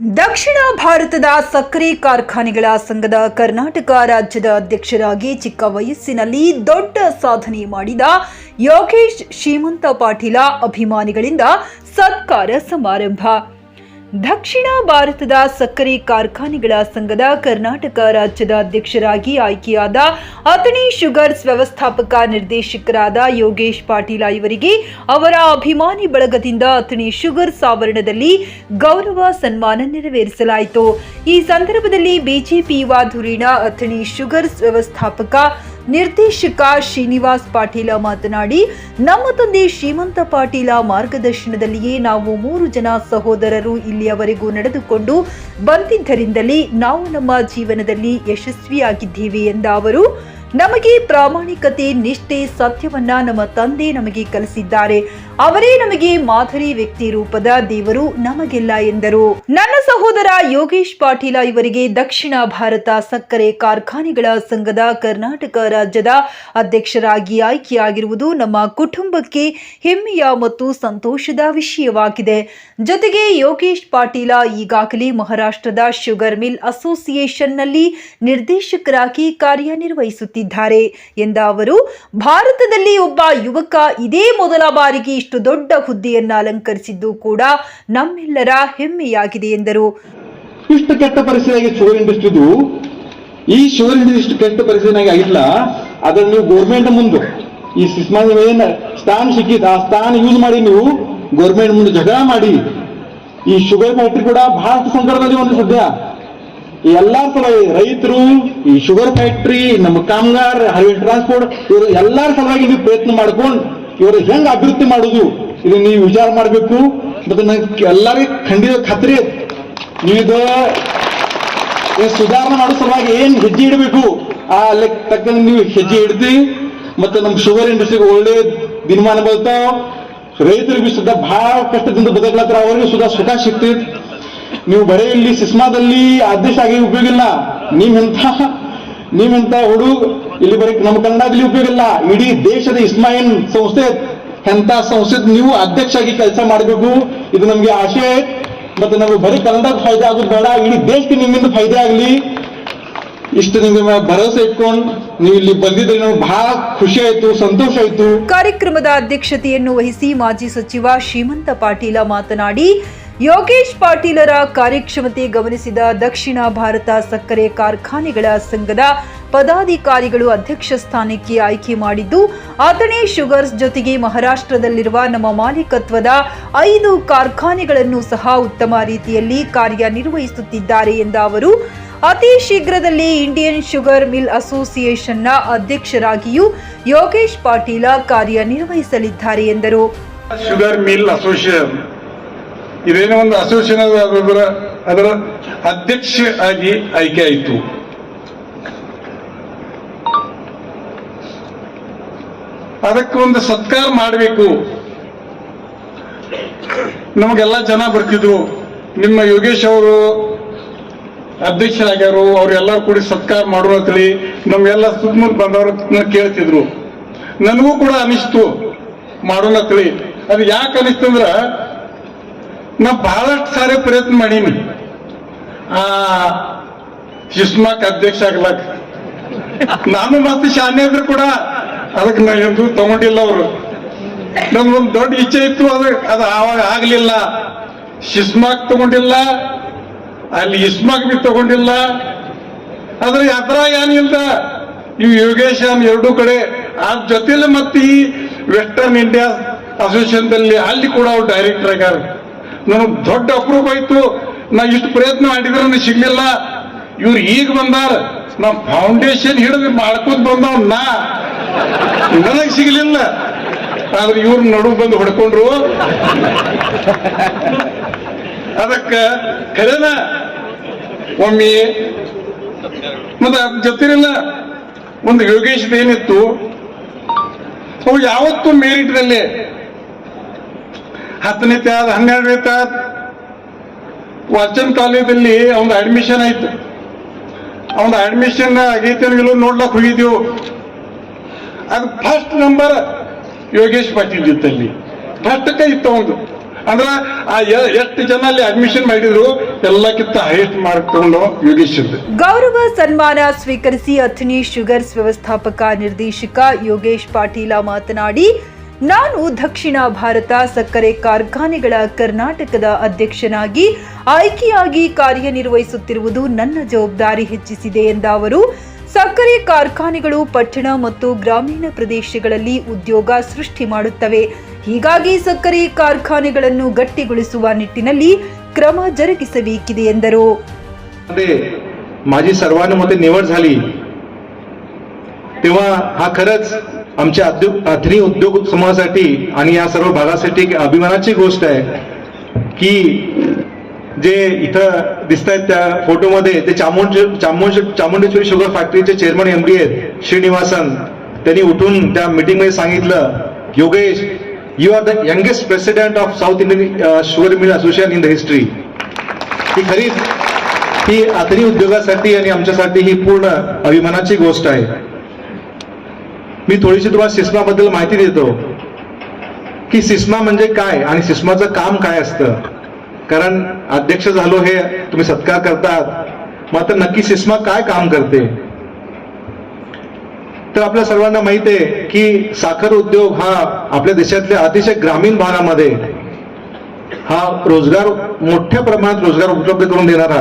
ದಕ್ಷಿಣ ಭಾರತದ ಸಕ್ಕರೆ ಕಾರ್ಖಾನೆಗಳ ಸಂಘದ ಕರ್ನಾಟಕ ರಾಜ್ಯದ ಅಧ್ಯಕ್ಷರಾಗಿ ಚಿಕ್ಕ ವಯಸ್ಸಿನಲ್ಲಿ ದೊಡ್ಡ ಸಾಧನೆ ಮಾಡಿದ ಯೋಗೇಶ್ ಶ್ರೀಮಂತ ಪಾಟೀಲ ಅಭಿಮಾನಿಗಳಿಂದ ಸತ್ಕಾರ ಸಮಾರಂಭ. ದಕ್ಷಿಣ ಭಾರತದ ಸಕ್ಕರೆ ಕಾರ್ಖಾನೆಗಳ ಸಂಘದ ಕರ್ನಾಟಕ ರಾಜ್ಯದ ಅಧ್ಯಕ್ಷರಾಗಿ ಆಯ್ಕೆಯಾದ ಅಥಣಿ ಶುಗರ್ಸ್ ವ್ಯವಸ್ಥಾಪಕ ನಿರ್ದೇಶಕರಾದ ಯೋಗೇಶ್ ಪಾಟೀಲ ಇವರಿಗೆ ಅವರ ಅಭಿಮಾನಿ ಬಳಗದಿಂದ ಅಥಣಿ ಶುಗರ್ಸ್ ಆವರಣದಲ್ಲಿ ಗೌರವ ಸನ್ಮಾನ ನೆರವೇರಿಸಲಾಯಿತು. ಈ ಸಂದರ್ಭದಲ್ಲಿ ಬಿಜೆಪಿ ಯುವ ಧುರೀಣ ಅಥಣಿ ಶುಗರ್ಸ್ ವ್ಯವಸ್ಥಾಪಕ ನಿರ್ದೇಶಕ ಶ್ರೀನಿವಾಸ್ ಪಾಟೀಲ ಮಾತನಾಡಿ, ನಮ್ಮ ತಂದೆ ಶ್ರೀಮಂತ ಪಾಟೀಲ ಮಾರ್ಗದರ್ಶನದಲ್ಲಿಯೇ ನಾವು ಮೂರು ಜನ ಸಹೋದರರು ಇಲ್ಲಿಯವರೆಗೂ ನಡೆದುಕೊಂಡು ಬಂದಿದ್ದರಿಂದಲೇ ನಾವು ನಮ್ಮ ಜೀವನದಲ್ಲಿ ಯಶಸ್ವಿಯಾಗಿದ್ದೇವೆ ಎಂದ ಅವರು, ನಮಗೆ ಪ್ರಾಮಾಣಿಕತೆ, ನಿಷ್ಠೆ, ಸತ್ಯವನ್ನ ನಮ್ಮ ತಂದೆ ನಮಗೆ ಕಲಿಸಿದ್ದಾರೆ. ಅವರೇ ನಮಗೆ ಮಾದರಿ ವ್ಯಕ್ತಿ ರೂಪದ ದೇವರು ನಮಗೆಲ್ಲ ಎಂದರು. ನನ್ನ ಸಹೋದರ ಯೋಗೇಶ್ ಪಾಟೀಲ ಇವರಿಗೆ ದಕ್ಷಿಣ ಭಾರತ ಸಕ್ಕರೆ ಕಾರ್ಖಾನೆಗಳ ಸಂಘದ ಕರ್ನಾಟಕ ರಾಜ್ಯದ ಅಧ್ಯಕ್ಷರಾಗಿ ಆಯ್ಕೆಯಾಗಿರುವುದು ನಮ್ಮ ಕುಟುಂಬಕ್ಕೆ ಹೆಮ್ಮೆಯ ಮತ್ತು ಸಂತೋಷದ ವಿಷಯವಾಗಿದೆ. ಜೊತೆಗೆ ಯೋಗೇಶ್ ಪಾಟೀಲ ಈಗಾಗಲೇ ಮಹಾರಾಷ್ಟ್ರದ ಶುಗರ್ ಮಿಲ್ ಅಸೋಸಿಯೇಷನ್ನಲ್ಲಿ ನಿರ್ದೇಶಕರಾಗಿ ಕಾರ್ಯನಿರ್ವಹಿಸುತ್ತಿದ್ದಾರೆ ಎಂದ ಅವರು, ಭಾರತದಲ್ಲಿ ಒಬ್ಬ ಯುವಕ ಇದೇ ಮೊದಲ ಬಾರಿಗೆ ಇಷ್ಟು ದೊಡ್ಡ ಹುದ್ದೆಯನ್ನ ಅಲಂಕರಿಸಿದ್ದು ಕೂಡ ನಮ್ಮೆಲ್ಲರ ಹೆಮ್ಮೆಯಾಗಿದೆ ಎಂದರು. ಇಷ್ಟು ಕೆಟ್ಟ ಪರಿಸ್ಥಿತಿ ಆಗಿದೆ ಶುಗರ್ ಇಂಡಸ್ಟ್ರಿದು, ಈ ಶುಗರ್ ಇಂಡಸ್ಟ್ರಿ ಕೆಟ್ಟ ಪರಿಸ್ಥಿತಿ ಆಗಿಲ್ಲ. ಅದನ್ನು ನೀವು ಗೌರ್ಮೆಂಟ್ ಮುಂದೆ, ಈ ಏನ್ ಸ್ಥಾನ ಸಿಕ್ಕಿದ ಆ ಸ್ಥಾನ ಯೂಸ್ ಮಾಡಿ ನೀವು ಗೋರ್ಮೆಂಟ್ ಮುಂದೆ ಜಗಳ ಮಾಡಿ. ಈ ಶುಗರ್ ಫ್ಯಾಕ್ಟ್ರಿ ಕೂಡ ಬಹಳಷ್ಟು ಸಂಕಟದಲ್ಲಿ ಒಂದು ಸದ್ಯ ಎಲ್ಲಾ ಸಲ ರೈತರು, ಈ ಶುಗರ್ ಫ್ಯಾಕ್ಟ್ರಿ ನಮ್ಮ ಕಾಮಗಾರ್ ಹೈವೇ ಟ್ರಾನ್ಸ್ಪೋರ್ಟ್ ಇವರು ಎಲ್ಲಾರ ಸಲುವಾಗಿ ನೀವು ಪ್ರಯತ್ನ ಮಾಡ್ಕೊಂಡು ಇವರು ಹೆಂಗ್ ಅಭಿವೃದ್ಧಿ ಮಾಡುದು? ಇದು ನೀವು ವಿಚಾರ ಮಾಡಬೇಕು. ಮತ್ತೆ ನಂಗೆ ಎಲ್ಲರಿಗೂ ಖಂಡಿತ ಖಾತ್ರಿ. ಐತಿ. ನೀವು ಇದು ಇದು ಸುಧಾರಣೆ ಮಾಡೋ ಸಲುವಾಗಿ ಏನ್ ಹೆಜ್ಜೆ ಇಡಬೇಕು? ಆ ಲೆಕ್ಕ ತಕ್ಕಂಗೆ ನೀವು ಹೆಜ್ಜೆ ಹಿಡ್ದಿ ಮತ್ತೆ ನಮ್ಮ ಶುಗರ್ ಇಂಡಸ್ಟ್ರಿಗೆ ಒಳ್ಳೆ ದಿನಮಾನ ಬರ್ತಾವ ರೈತರಿಗೂ ಸುದ್ದ ಬಹಳ ಕಷ್ಟದಿಂದ ಬದುಕಲತ್ರ ಅವರಿಗೆ ಸುಧಾ ಸುಖ ಸಿಗ್ತೈತಿ. ನೀವು ಬರೀ ಇಲ್ಲಿ ಸಿಸ್ಮಾದಲ್ಲಿ ಅಧ್ಯಕ್ಷ ಆಗಿ ಉಪಯೋಗ ಇಲ್ಲ. ನೀವೆಂತ ನೀವೆಂತ ಹುಡುಗ ಇಲ್ಲಿ ಬರೀ ನಮ್ಮ ಕನ್ನಡದಲ್ಲಿ ಉಪಯೋಗ ಇಲ್ಲ. ಇಡೀ ದೇಶದ ಇಸ್ಮಾಯಿನ್ ಸಂಸ್ಥೆ ಎಂತ ಸಂಸ್ಥೆ ನೀವು ಅಧ್ಯಕ್ಷ ಆಗಿ ಕೆಲಸ ಮಾಡಬೇಕು, ಇದು ನಮ್ಗೆ ಆಶೆ. ಮತ್ತೆ ನಮಗೆ ಬರೀ ಕನ್ನಡಕ್ಕೆ ಫಾಯ್ದೆ ಆಗೋದು ಬೇಡ, ಇಡೀ ದೇಶಕ್ಕೆ ನಿಮ್ಮಿಂದ ಫಾಯ್ದೆ ಆಗಲಿ. ಇಷ್ಟು ನಿಮ್ಗೆ ಭರವಸೆ ಇಟ್ಕೊಂಡು ನೀವು ಇಲ್ಲಿ ಬಂದಿದ್ರೆ, ನಮ್ಗೆ ಬಹಳ ಖುಷಿ ಆಯ್ತು, ಸಂತೋಷ ಆಯ್ತು. ಕಾರ್ಯಕ್ರಮದ ಅಧ್ಯಕ್ಷತೆಯನ್ನು ವಹಿಸಿ ಮಾಜಿ ಸಚಿವ ಶ್ರೀಮಂತ ಪಾಟೀಲ ಮಾತನಾಡಿ, ಯೋಗೇಶ್ ಪಾಟೀಲರ ಕಾರ್ಯಕ್ಷಮತೆ ಗಮನಿಸಿದ ದಕ್ಷಿಣ ಭಾರತ ಸಕ್ಕರೆ ಕಾರ್ಖಾನೆಗಳ ಸಂಘದ ಪದಾಧಿಕಾರಿಗಳು ಅಧ್ಯಕ್ಷ ಸ್ಥಾನಕ್ಕೆ ಆಯ್ಕೆ ಮಾಡಿದ್ದು, ಆತನೇ ಶುಗರ್ಸ್ ಜೊತೆಗೆ ಮಹಾರಾಷ್ಟ್ರದಲ್ಲಿರುವ ನಮ್ಮ ಮಾಲೀಕತ್ವದ ಐದು ಕಾರ್ಖಾನೆಗಳನ್ನು ಸಹ ಉತ್ತಮ ರೀತಿಯಲ್ಲಿ ಕಾರ್ಯನಿರ್ವಹಿಸುತ್ತಿದ್ದಾರೆ ಎಂದ ಅವರು, ಅತಿ ಶೀಘ್ರದಲ್ಲಿ ಇಂಡಿಯನ್ ಶುಗರ್ ಮಿಲ್ ಅಸೋಸಿಯೇಷನ್ನ ಅಧ್ಯಕ್ಷರಾಗಿಯೂ ಯೋಗೇಶ್ ಪಾಟೀಲ ಕಾರ್ಯನಿರ್ವಹಿಸಲಿದ್ದಾರೆ ಎಂದರು. Sugar mill association. ಇದೇನೋ ಒಂದು ಅಸೋಸಿಯೇಷನ್ ಅದರ ಅಧ್ಯಕ್ಷ ಆಗಿ ಆಯ್ಕೆ ಆಯಿತು. ಅದಕ್ಕೆ ಒಂದು ಸತ್ಕಾರ ಮಾಡಬೇಕು. ನಮಗೆಲ್ಲ ಜನ ಬರ್ತಿದ್ರು. ನಿಮ್ಮ ಯೋಗೇಶ್ ಅವರು ಅಧ್ಯಕ್ಷರಾಗ್ಯಾರು ಅವ್ರೆಲ್ಲರೂ ಕೂಡಿ ಸತ್ಕಾರ ಮಾಡುವ ಅಂತೇಳಿ ನಮ್ಗೆಲ್ಲ ಸುತ್ತಮುತ್ತ ಬಂದವರು ಕೇಳ್ತಿದ್ರು. ನನಗೂ ಕೂಡ ಅನಿಸ್ತು ಮಾಡೋಣ ಅಂತೇಳಿ. ಅದು ಯಾಕೆ ಅನಿಸ್ತಂದ್ರ ನಾ ಬಹಳಷ್ಟು ಸಾರಿ ಪ್ರಯತ್ನ ಮಾಡೀನಿ. ಆ ಸುಷ್ಮಾಕ್ ಅಧ್ಯಕ್ಷ ಆಗ್ಲಕ್. ನಾನು ಮತ್ತೆ ಶಾನೆ ಕೂಡ ಅದಕ್ಕೆ ನಾ ಎಂದು ತಗೊಂಡಿಲ್ಲ ಅವರು. ನಮ್ಗೊಂದು ದೊಡ್ಡ ಇಚ್ಛೆ ಇತ್ತು, ಅದು ಅದು ಆವಾಗ ಆಗ್ಲಿಲ್ಲ. ಶಿಸ್ಮಾಕ್ ತಗೊಂಡಿಲ್ಲ, ಅಲ್ಲಿ ಇಸ್ಮಾಕ್ ಬಿ ತಗೊಂಡಿಲ್ಲ. ಆದ್ರೆ ಯಾತ್ರಾ ಏನಿಲ್ಲ ಇವು ಯೋಗೇಶನ್ ಎರಡೂ ಕಡೆ ಆ ಜೊತೆಲಿ ಮತ್ತೆ ಈ ವೆಸ್ಟರ್ನ್ ಇಂಡಿಯಾ ಅಸೋಸಿಯೇಷನ್ದಲ್ಲಿ ಅಲ್ಲಿ ಕೂಡ ಅವ್ರು ಡೈರೆಕ್ಟರ್ ಆಗ್ಯಾರ. ನನಗೆ ದೊಡ್ಡ ಅಪ್ರೂವ್ ಆಯ್ತು. ನಾ ಇಷ್ಟು ಪ್ರಯತ್ನ ಮಾಡಿದ್ರೆ ಸಿಗ್ಲಿಲ್ಲ. ಇವ್ರು ಈಗ ಬಂದಾರ. ನಮ್ಮ ಫೌಂಡೇಶನ್ ಹಿಡಿದು ಮಾಡ್ಕೋತ ಬಂದವ್ ನಾ. ನನಗೆ ಸಿಗಲಿಲ್ಲ. ಆದ್ರೆ ಇವ್ರ ನಡು ಬಂದು ಹೊಡ್ಕೊಂಡ್ರು. ಅದಕ್ಕ ಕರೆನ ಒಮ್ಮೆ ಮತ್ತೆ ಜೊತಿರಿಲ್ಲ. ಒಂದು ಯೋಗೇಶ್ ಏನಿತ್ತು, ಅವು ಯಾವತ್ತೂ ಮೇರಿಟ್ನಲ್ಲಿ ಹತ್ತನೇ ತಾದ ಹನ್ನೆರಡನೇ ತಾದ ವಾಚನ್ ಕಾಲೇಜಲ್ಲಿ ಅವನ ಅಡ್ಮಿಷನ್ ಆಯ್ತು. ಅವನ ಅಡ್ಮಿಷನ್ ಆಗೈತೆ ನೋಡ್ಲಕ್ ಹೋಗಿದ್ದೆವು ಅದು ಫಸ್ಟ್ ನಂಬರ್ ಯೋಗೇಶ್ ಪಾಟೀಲ್ ಇತ್ತಲ್ಲಿ ಫಸ್ಟ್ಕ ಇತ್ತು ಒಂದು ಅಂದ್ರ ಆ ಎಷ್ಟು ಜನ ಅಲ್ಲಿ ಅಡ್ಮಿಷನ್ ಮಾಡಿದ್ರು, ಎಲ್ಲಕ್ಕಿಂತ ಹೈಯೆಸ್ಟ್ ಮಾರ್ಕ್ ತಗೊಂಡು ಯೋಗೇಶ್ ಗೌರವ ಸನ್ಮಾನ ಸ್ವೀಕರಿಸಿ ಅಥಣಿ ಶುಗರ್ಸ್ ವ್ಯವಸ್ಥಾಪಕ ನಿರ್ದೇಶಕ ಯೋಗೇಶ್ ಪಾಟೀಲ ಮಾತನಾಡಿ, ನಾನು ದಕ್ಷಿಣ ಭಾರತ ಸಕ್ಕರೆ ಕಾರ್ಖಾನೆಗಳ ಕರ್ನಾಟಕದ ಅಧ್ಯಕ್ಷನಾಗಿ, ಆಯ್ಕೆಯಾಗಿ ಕಾರ್ಯನಿರ್ವಹಿಸುತ್ತಿರುವುದು ನನ್ನ ಜವಾಬ್ದಾರಿ ಹೆಚ್ಚಿಸಿದೆ ಎಂದ ಅವರು ಸಕ್ಕರೆ ಕಾರ್ಖಾನೆಗಳು ಪಟ್ಟಣ ಮತ್ತು ಗ್ರಾಮೀಣ ಪ್ರದೇಶಗಳಲ್ಲಿ ಉದ್ಯೋಗ ಸೃಷ್ಟಿ ಮಾಡುತ್ತವೆ ಹೀಗಾಗಿ ಸಕ್ಕರೆ ಕಾರ್ಖಾನೆಗಳನ್ನು ಗಟ್ಟಿಗೊಳಿಸುವ ನಿಟ್ಟಿನಲ್ಲಿ ಕ್ರಮ ಜರುಗಿಸಬೇಕಿದೆ ಎಂದರು मध्ये माझी सर्वानुमते निवड झाली तेव्हा हा खरंच आमच्या उद्योग अथनी उद्योग समूहासाठी आणि या सर्व भागासाठी एक अभिमानाची गोष्ट आहे की जे इथं दिसत आहेत त्या फोटोमध्ये ते चामुंड चामुंड चामुंडेश्वरी शुगर फॅक्टरीचे चेअरमन एमडी आहेत श्रीनिवासन. त्यांनी उठून त्या मीटिंगमध्ये सांगितलं Yogesh you are the youngest president of South Indian sugar mill association in the history ही खरीच ही आतरी उद्योगासाठी आणि आमच्यासाठी ही पूर्ण अभिमानाची गोष्ट आहे. मी थोडीशी तुम्हाला सिस्माबद्दल माहिती देतो. की सिस्मा म्हणजे काय आणि सिस्माचं काम काय असतं? कारण अध्यक्ष झालो हे तुम्ही सत्कार करतात. मात्र नक्की सिस्मा काय काम करते? तर आपल्या सर्वांना माहीत आहे की साखर उद्योग हा आपल्या देशातल्या अतिशय ग्रामीण भागामध्ये हा रोजगार मोठ्या प्रमाणात रोजगार उपलब्ध करून देणारा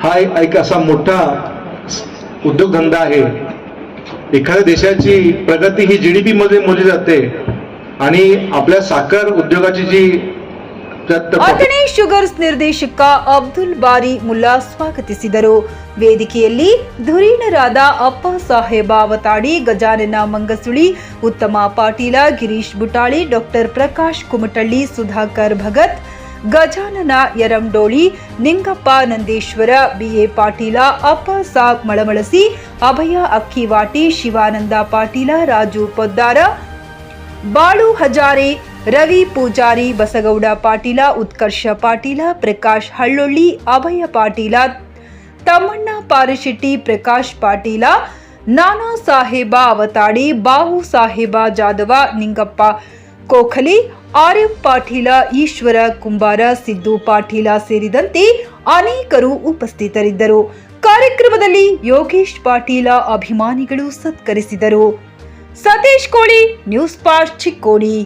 हा एक असा मोठा उद्योगधंदा आहे. एखाद्या देशाची प्रगती ही जीडीपी मध्ये मोजली जाते आणि आपल्या साखर उद्योगाची जी ಅಥಣಿ ಶುಗರ್ಸ್ ನಿರ್ದೇಶಕ ಅಬ್ದುಲ್ ಬಾರಿ ಮುಲ್ಲಾ ಸ್ವಾಗತಿಸಿದರು. ವೇದಿಕೆಯಲ್ಲಿ ಧುರೀಣರಾದ ಅಪ್ಪ ಸಾಹೇಬ ಅವತಾಡಿ, ಗಜಾನನ ಮಂಗಸುಳಿ, ಉತ್ತಮ ಪಾಟೀಲ, ಗಿರೀಶ್ ಬುಟಾಳಿ, ಡಾಕ್ಟರ್ ಪ್ರಕಾಶ್ ಕುಮಟಳ್ಳಿ, ಸುಧಾಕರ್ ಭಗತ್, ಗಜಾನನ ಯರಂಡೋಳಿ, ನಿಂಗಪ್ಪ ನಂದೇಶ್ವರ ಬಿಎ ಪಾಟೀಲ, ಅಪ್ಪ ಸಾಬ್ ಮಳಮಳಸಿ, ಅಭಯ ಅಕ್ಕಿವಾಟಿ, ಶಿವಾನಂದ ಪಾಟೀಲ, ರಾಜು ಪೊದ್ದಾರ, ಬಾಳು ಹಜಾರೆ ರವಿ ಪೂಜಾರಿ ಬಸಗೌಡ ಪಾಟೀಲ, ಉತ್ಕರ್ಷ ಪಾಟೀಲ, ಪ್ರಕಾಶ್ ಹಳ್ಳೊಳ್ಳಿ, ಅಭಯ ಪಾಟೀಲ, ತಮ್ಮಣ್ಣ ಪಾರಿಶೆಟ್ಟಿ, ಪ್ರಕಾಶ್ ಪಾಟೀಲ, ನಾನಾ ಸಾಹೇಬ ಅವತಾಡಿ, ಬಾಹು ಸಾಹೇಬ ಜಾಧವ, ನಿಂಗಪ್ಪ ಕೋಖಲಿ ಆರ್ಎಫ್ ಪಾಟೀಲ, ಈಶ್ವರ ಕುಂಬಾರ, ಸಿದ್ದು ಪಾಟೀಲ ಸೇರಿದಂತೆ ಅನೇಕರು ಉಪಸ್ಥಿತರಿದ್ದರು. ಕಾರ್ಯಕ್ರಮದಲ್ಲಿ ಯೋಗೇಶ್ ಪಾಟೀಲ ಅಭಿಮಾನಿಗಳು ಸತ್ಕರಿಸಿದರು. ಸತೀಶ್ ಕೋಳಿ, ನ್ಯೂಸ್ ಪಾಸ್ಟ್ ಚಿಕ್ಕೋಡಿ.